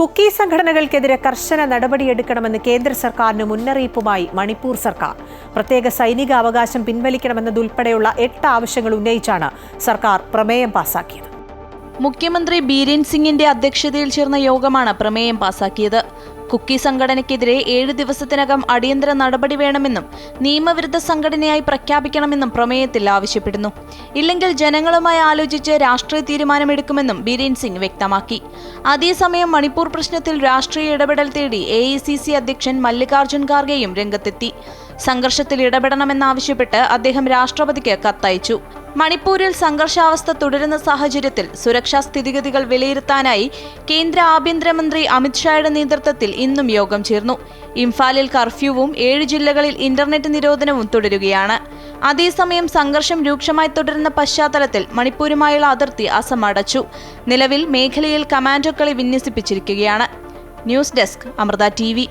കുക്കി സംഘടനകൾക്കെതിരെ കർശന നടപടിയെടുക്കണമെന്ന് കേന്ദ്ര സർക്കാരിന് മുന്നറിയിപ്പുമായി മണിപ്പൂർ സർക്കാർ. പ്രത്യേക സൈനിക അവകാശം പിൻവലിക്കണമെന്നതുൾപ്പെടെയുള്ള എട്ട് ആവശ്യങ്ങൾ ഉന്നയിച്ചാണ് സർക്കാർ പ്രമേയം പാസാക്കിയത്. മുഖ്യമന്ത്രി ബീരേൻ സിംഗിന്റെ അധ്യക്ഷതയിൽ ചേർന്ന യോഗമാണ് പ്രമേയം പാസാക്കിയത്. കുക്കി സംഘടനയ്ക്കെതിരെ ഏഴ് ദിവസത്തിനകം അടിയന്തര നടപടി വേണമെന്നും നിയമവിരുദ്ധ സംഘടനയായി പ്രഖ്യാപിക്കണമെന്നും പ്രമേയത്തിൽ ആവശ്യപ്പെടുന്നു. ഇല്ലെങ്കിൽ ജനങ്ങളുമായി ആലോചിച്ച് രാഷ്ട്രീയ തീരുമാനമെടുക്കുമെന്നും ബീരേൻ സിംഗ് വ്യക്തമാക്കി. അതേസമയം മണിപ്പൂർ പ്രശ്നത്തിൽ രാഷ്ട്രീയ ഇടപെടൽ തേടി എ അധ്യക്ഷൻ മല്ലികാർജുൻ ഖാർഗെയും രംഗത്തെത്തി. സംഘർഷത്തിൽ ഇടപെടണമെന്നാവശ്യപ്പെട്ട് അദ്ദേഹം രാഷ്ട്രപതിക്ക് കത്തയച്ചു. മണിപ്പൂരിൽ സംഘർഷാവസ്ഥ തുടരുന്ന സാഹചര്യത്തിൽ സുരക്ഷാ സ്ഥിതിഗതികൾ വിലയിരുത്താനായി കേന്ദ്ര ആഭ്യന്തരമന്ത്രി അമിത്ഷായുടെ നേതൃത്വത്തിൽ ഇന്നും യോഗം ചേർന്നു. ഇംഫാലിൽ കർഫ്യൂവും ഏഴ് ജില്ലകളിൽ ഇന്റർനെറ്റ് നിരോധനവും തുടരുകയാണ്. അതേസമയം സംഘർഷം രൂക്ഷമായി തുടരുന്ന പശ്ചാത്തലത്തിൽ മണിപ്പൂരുമായുള്ള അതിർത്തി അസം അടച്ചു. നിലവിൽ മേഖലയിൽ കമാൻഡോക്കളെ വിന്യസിപ്പിച്ചിരിക്കുകയാണ്. News desk Amrita T